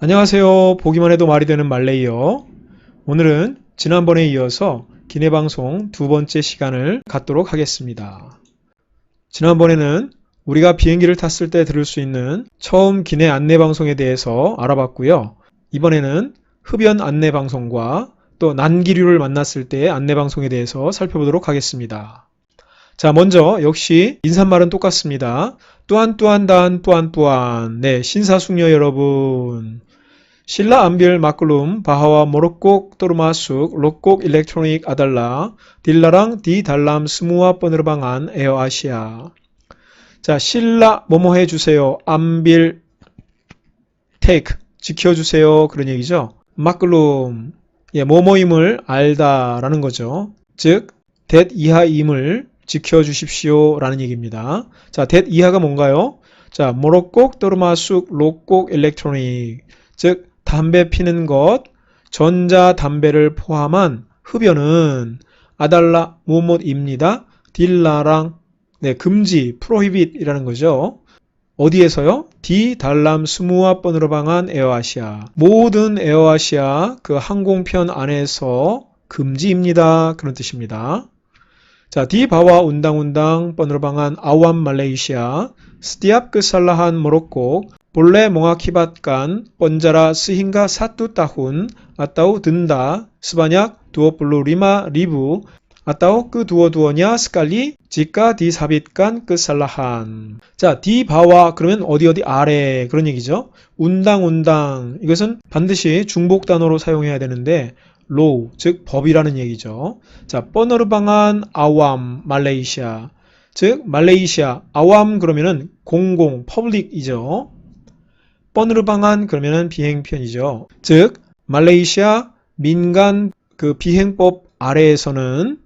안녕하세요. 보기만 해도 말이 되는 말레이어. 오늘은 지난번에 이어서 기내 방송 두 번째 시간을 갖도록 하겠습니다. 지난번에는 우리가 비행기를 탔을 때 들을 수 있는 처음 기내 안내 방송에 대해서 알아봤고요. 이번에는 흡연 안내 방송과 또 난기류를 만났을 때의 안내 방송에 대해서 살펴보도록 하겠습니다. 자, 먼저 역시 인사말은 똑같습니다. 또한 또한 단 또한 또한 네, 신사숙녀 여러분. 실라 암빌 마클룸 바하와 모로콕 토르마숙 록콕 일렉트로닉 아달라 딜라랑 디 달람 스무와 뻔르방안 에어 아시아. 자 실라 뭐뭐 해주세요? 암빌 테이크 지켜주세요. 그런 얘기죠? 마클룸. 예 뭐뭐임을 알다라는 거죠. 즉 that 이하임을 지켜주십시오 라는 얘기입니다. 자 that 이하가 뭔가요? 자 모로콕 토르마숙 록콕 일렉트로닉. 즉 담배 피는 것, 전자 담배를 포함한 흡연은 아달라 무못입니다. 딜라랑 네, 금지 프로히빗이라는 거죠. 어디에서요? 디 달람 스무와 번으로 방한 에어아시아. 모든 에어아시아 그 항공편 안에서 금지입니다. 그런 뜻입니다. 자, 디 바와 운당운당 번으로 방한 아완 말레이시아. 스티압 그 살라한 모로코 본래 몽아키밭간 번자라 스힌가 사뚜 따훈 아따우 든다 스바냐 두어블루 리마 리부 아따우 그 두어 두어냐 스칼리 지까 디 사빗간 그 살라한. 자 디 바와 그러면 어디 어디 아래 그런 얘기죠. 운당 운당. 이것은 반드시 중복 단어로 사용해야 되는데 로우 즉 법이라는 얘기죠. 자 뻔어르 방한 아왑 말레이시아. 즉 말레이시아. 아왑 그러면은 공공 퍼블릭이죠 뻔르방한 그러면은 비행편이죠. 즉 말레이시아 민간 그 비행법 아래에서는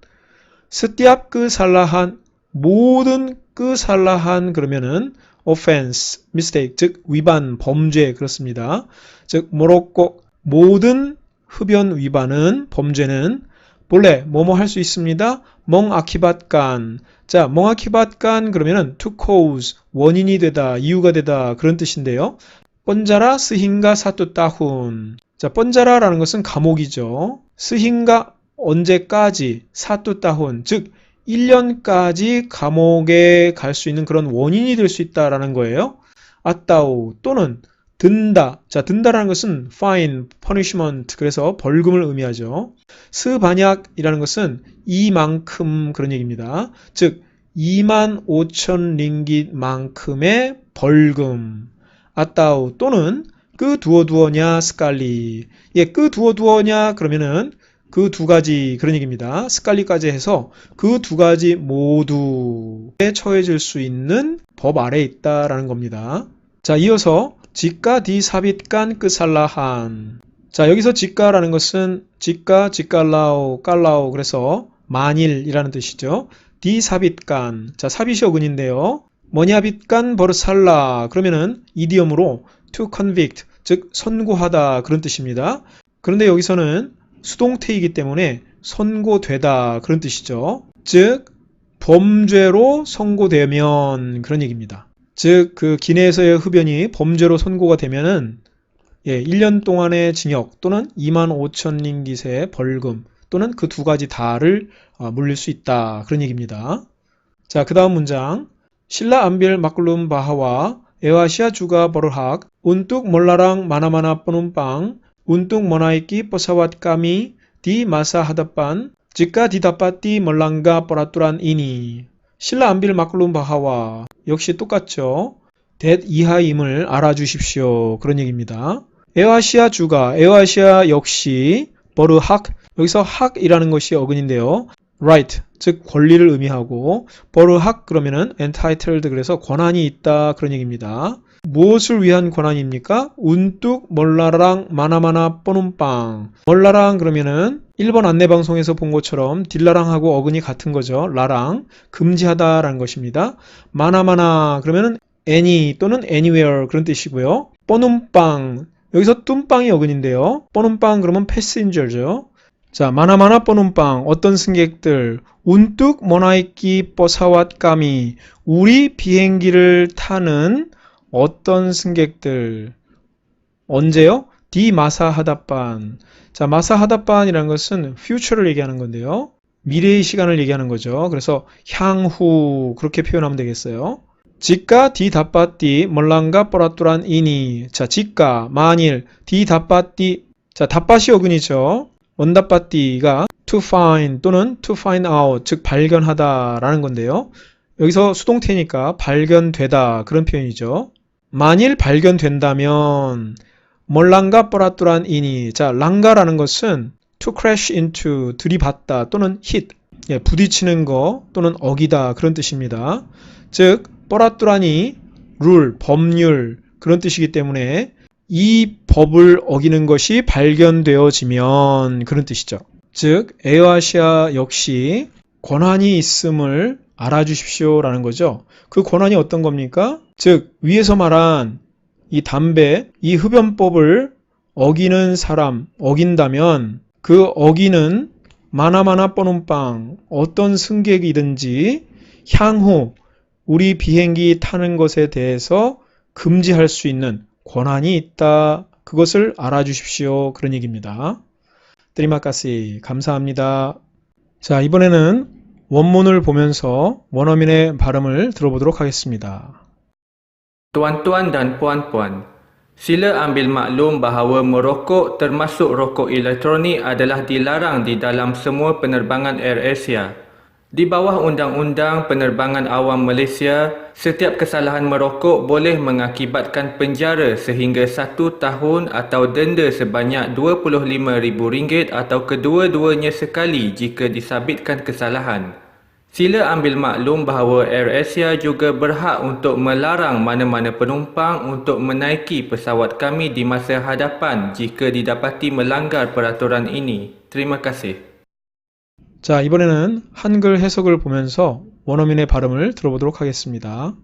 스티압 그 살라한 모든 그 살라한 그러면은 offense, mistake 즉 위반, 범죄 그렇습니다. 즉 모로코 모든 흡연 위반은 범죄는 본래 뭐뭐 할 수 있습니다. 멍아키밭간 자 멍아키밭간 그러면은 to cause 원인이 되다 이유가 되다 그런 뜻인데요. 뻔자라 스힌가 사뚜 따훈. 자, 뻔자라라는 것은 감옥이죠. 스힌가 언제까지 사뚜 따훈. 즉 1년까지 감옥에 갈 수 있는 그런 원인이 될 수 있다라는 거예요. 아따우 또는 든다. 자, 든다라는 것은 fine, punishment. 그래서 벌금을 의미하죠. 스반약이라는 것은 이만큼 그런 얘기입니다. 즉 2만 5천 링깃만큼의 벌금. 아따우 또는 그 두어 두어냐 스칼리 예, 그 두어 두어냐 그러면은 그 두 가지 그런 얘기입니다. 스칼리까지 해서 그 두 가지 모두에 처해질 수 있는 법 아래에 있다라는 겁니다. 자, 이어서 지가 디 사빗간 끄살라한 자, 여기서 지가라는 것은 지가 지깔라오 깔라오 그래서 만일이라는 뜻이죠. 디 사빗간 자, 사빗이 어근인데요. 뭐냐빗간 버르살라 그러면은 이디엄으로 to convict 즉 선고하다 그런 뜻입니다. 그런데 여기서는 수동태이기 때문에 선고되다 그런 뜻이죠. 즉 범죄로 선고되면 그런 얘기입니다. 즉 그 기내에서의 흡연이 범죄로 선고가 되면은 예, 1년 동안의 징역 또는 2만 5천 링깃의 벌금 또는 그 두 가지 다를 어, 물릴 수 있다 그런 얘기입니다. 자, 그 다음 문장 실라 암빌 마클룸 바하와 에와시아 주가 버르학 운뚝 몰라랑 마나마나 뽀눈빵 운뚝 모나이키 뽀사왓 까미 디 마사 하다빤 지까 디다빠띠 멀랑가 뽀라뚜란 이니 실라 암빌 마클룸 바하와 역시 똑같죠. 댓 이하임을 알아주십시오. 그런 얘기입니다. 에와시아 주가 에와시아 역시 버르학 여기서 학이라는 것이 어근인데요. Right 즉 권리를 의미하고 버르학 그러면은 entitled 그래서 권한이 있다 그런 얘기입니다. 무엇을 위한 권한입니까? 운뚝 몰라랑 마나마나 뽀눈빵 몰라랑 그러면은 1번 안내방송에서 본 것처럼 딜라랑하고 어근이 같은 거죠. 라랑 금지하다라는 것입니다. 마나마나 그러면은 any 또는 anywhere 그런 뜻이고요. 뽀눈빵 여기서 뚠빵이 어근인데요. 뽀눈빵 그러면 패신저죠. 자, 마나마나 뽀눈빵 어떤 승객들 운뚝 모나이끼 뽀사왓 까미 우리 비행기를 타는 어떤 승객들 언제요? 디 마사 하다반. 자, 마사 하다반이라는 것은 future를 얘기하는 건데요. 미래의 시간을 얘기하는 거죠. 그래서 향후 그렇게 표현하면 되겠어요. 지가 디 다빠띠 멀랑가 뽀라뚜란 이니. 자, 지가 만일 디 다빠띠 자, 다빠시 어근이죠. 원다빠띠가 to find 또는 to find out 즉 발견하다 라는 건데요. 여기서 수동태니까 발견되다 그런 표현이죠. 만일 발견된다면 멀랑가 뽀라뚜란 이니 자 랑가라는 것은 to crash into 들이받다 또는 hit 예, 부딪히는 거 또는 어기다 그런 뜻입니다. 즉 뽀라뚜란이 룰 법률 그런 뜻이기 때문에 이 법을 어기는 것이 발견되어지면 그런 뜻이죠. 즉 에어아시아 역시 권한이 있음을 알아주십시오라는 거죠. 그 권한이 어떤 겁니까? 즉 위에서 말한 이 담배, 이 흡연법을 어기는 사람, 어긴다면 그 어기는 마나마나 뻔운빵 어떤 승객이든지 향후 우리 비행기 타는 것에 대해서 금지할 수 있는 권한이 있다. 그것을 알아주십시오. 그런 얘기입니다. 드리마카시 감사합니다. 자, 이번에는 원문을 보면서 원어민의 발음을 들어보도록 하겠습니다. Tuan-tuan dan puan-puan, sila ambil maklum bahawa merokok termasuk rokok elektronik adalah dilarang di dalam semua penerbangan AirAsia. Di bawah Undang-Undang Penerbangan Awam Malaysia, setiap kesalahan merokok boleh mengakibatkan penjara sehingga satu tahun atau denda sebanyak RM25,000 atau kedua-duanya sekali jika disabitkan kesalahan. Sila ambil maklum bahawa AirAsia juga berhak untuk melarang mana-mana penumpang untuk menaiki pesawat kami di masa hadapan jika didapati melanggar peraturan ini. Terima kasih. 자, 이번에는 한글 해석을 보면서 원어민의 발음을 들어보도록 하겠습니다.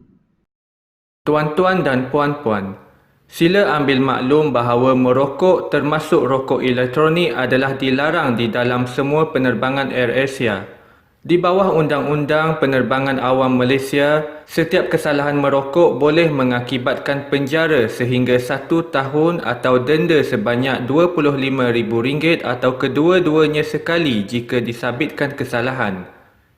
Tuan-tuan dan puan-puan, sila ambil maklum bahawa merokok termasuk rokok elektronik adalah dilarang di dalam semua penerbangan AirAsia. Di bawah Undang-Undang Penerbangan Awam Malaysia, setiap kesalahan merokok boleh mengakibatkan penjara sehingga satu tahun atau denda sebanyak RM25,000 atau kedua-duanya sekali jika disabitkan kesalahan.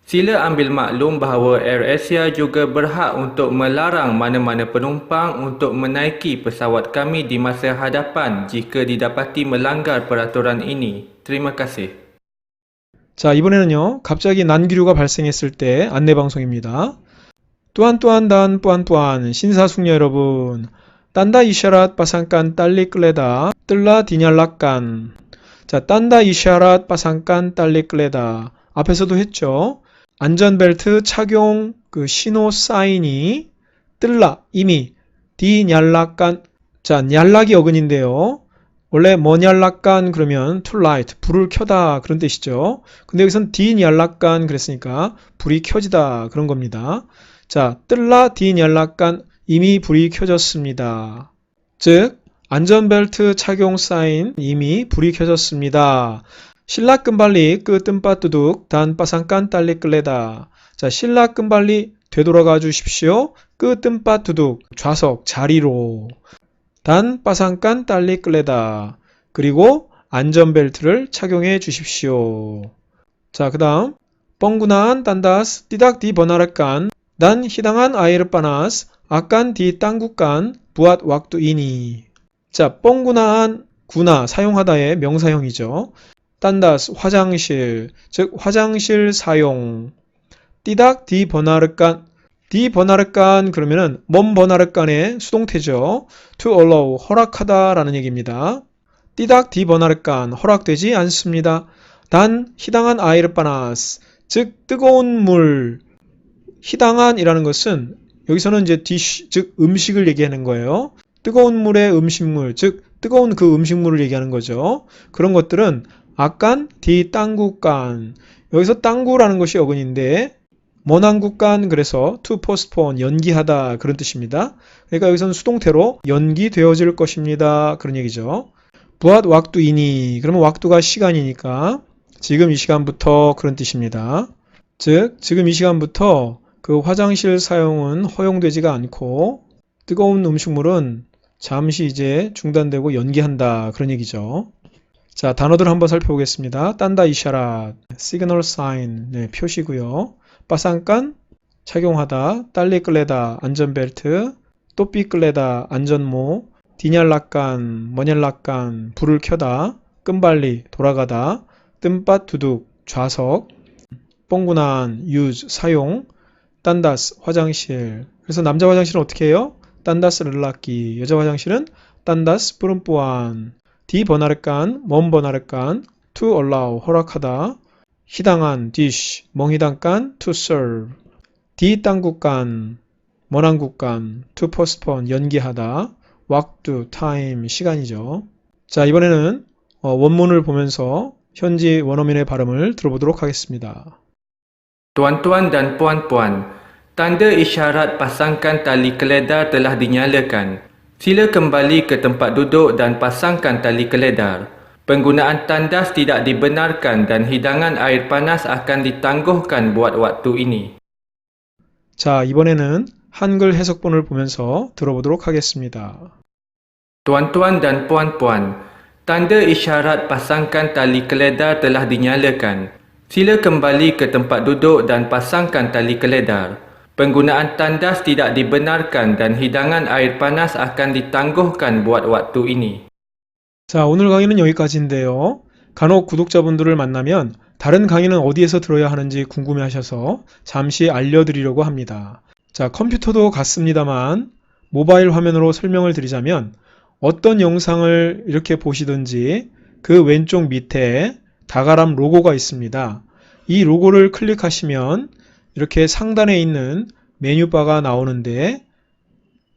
Sila ambil maklum bahawa AirAsia juga berhak untuk melarang mana-mana penumpang untuk menaiki pesawat kami di masa hadapan jika didapati melanggar peraturan ini. Terima kasih. 자, 이번에는요, 갑자기 난기류가 발생했을 때 안내 방송입니다. 또한 또한 단 또한 또한 신사숙녀 여러분, 딴다 이샤랏 빠상깐 딸리 끌레다 뜰라 디냐락간 자, 딴다 이샤랏 빠상깐 딸리 끌레다 앞에서도 했죠. 안전벨트 착용 그 신호 사인이 뜰라 이미 디냐락간 자, 냐락이 어근인데요. 원래 머니알락간 그러면 to light 불을 켜다 그런 뜻이죠. 근데 여기선 디니알락간 그랬으니까 불이 켜지다 그런 겁니다. 자, 뜰라 디니알락간 이미 불이 켜졌습니다. 즉 안전벨트 착용 사인 이미 불이 켜졌습니다. 신라끈발리 끄 뜸빠뚜둑 단 빠상깐 딸리 끌레다. 자, 신라끈발리 되돌아가 주십시오. 끄 뜸빠뚜둑 좌석 자리로 단 빠상깐 딸리 끌레다. 그리고 안전벨트를 착용해 주십시오. 자, 그 다음 뻥구나한 단다스 띠닥 디 버나르깐 단 히당한 아이르빠나스 아깐 디 땅국간 부앗 왁두이니 자, 뻥구나한 구나 사용하다의 명사형이죠. 딴다스 화장실 즉 화장실 사용 띠닥 디 버나르깐 디 버나르깐 그러면은 몸 버나르깐의 수동태죠. to allow 허락하다라는 얘기입니다. 띠닥 디 버나르깐 허락되지 않습니다. 단 히당한 아이르바나스 즉 뜨거운 물 히당한이라는 것은 여기서는 이제 디쉬 즉 음식을 얘기하는 거예요. 뜨거운 물에 음식물 즉 뜨거운 그 음식물을 얘기하는 거죠. 그런 것들은 아깐 디 땅구간 여기서 땅구라는 것이 어근인데 먼한국간 그래서 to postpone 연기하다 그런 뜻입니다. 그러니까 여기서는 수동태로 연기되어질 것입니다. 그런 얘기죠. 부앗 왁두이니 그러면 왁두가 시간이니까 지금 이 시간부터 그런 뜻입니다. 즉 지금 이 시간부터 그 화장실 사용은 허용되지가 않고 뜨거운 음식물은 잠시 이제 중단되고 연기한다 그런 얘기죠. 자, 단어들 한번 살펴보겠습니다. 딴다 이샤라, 시그널 사인, 네, 표시고요. 빠상깐, 착용하다, 딸리 끌레다, 안전벨트, 또삐 끌레다, 안전모, 디냐락간, 머냐락간, 불을 켜다, 끈발리, 돌아가다, 뜸밭 두둑, 좌석, 뽕구난, 유즈, 사용, 딴다스, 화장실. 그래서 남자 화장실은 어떻게 해요? 딴다스 르라끼. 여자 화장실은 딴다스 뿌름뿌안. 디 버나르깐, 먼 버나르깐, to allow, 허락하다. 희당한, dish, 멍희당깐, to serve. 디 땅국간, 먼한국간, to postpone, 연기하다. 왁두, time, 시간이죠. 자, 이번에는 어, 원문을 보면서 현지 원어민의 발음을 들어보도록 하겠습니다. Tuan-tuan dan puan-puan, tanda isyarat pasangkan tali keledar telah dinyalakan. Sila kembali ke tempat duduk dan pasangkan tali keledar. Penggunaan tandas tidak dibenarkan dan hidangan air panas akan ditangguhkan buat waktu ini. 자, 이번에는 한글 해석본을 보면서 들어보도록 하겠습니다. Tuan-tuan dan puan-puan, tanda isyarat pasangkan tali keledar telah dinyalakan. Sila kembali ke tempat duduk dan pasangkan tali keledar. Penggunaan tandas tidak dibenarkan dan hidangan air panas akan ditangguhkan buat waktu ini. 자, 오늘 강의는 여기까지인데요. 간혹 구독자분들을 만나면 다른 강의는 어디에서 들어야 하는지 궁금해 하셔서 잠시 알려드리려고 합니다. 자, 컴퓨터도 같습니다만 모바일 화면으로 설명을 드리자면 어떤 영상을 이렇게 보시든지 그 왼쪽 밑에 다가람 로고가 있습니다. 이 로고를 클릭하시면 이렇게 상단에 있는 메뉴바가 나오는데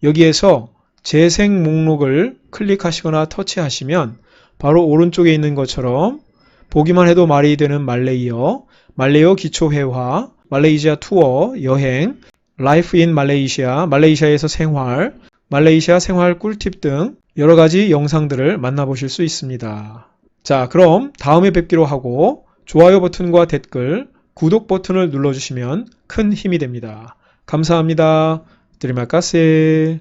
여기에서 재생 목록을 클릭하시거나 터치하시면 바로 오른쪽에 있는 것처럼 보기만 해도 말이 되는 말레이어, 말레이어 기초회화, 말레이시아 투어, 여행, 라이프 인 말레이시아, 말레이시아에서 생활, 말레이시아 생활 꿀팁 등 여러 가지 영상들을 만나보실 수 있습니다. 자, 그럼 다음에 뵙기로 하고 좋아요 버튼과 댓글, 구독 버튼을 눌러주시면 큰 힘이 됩니다. 감사합니다. 드리마카세.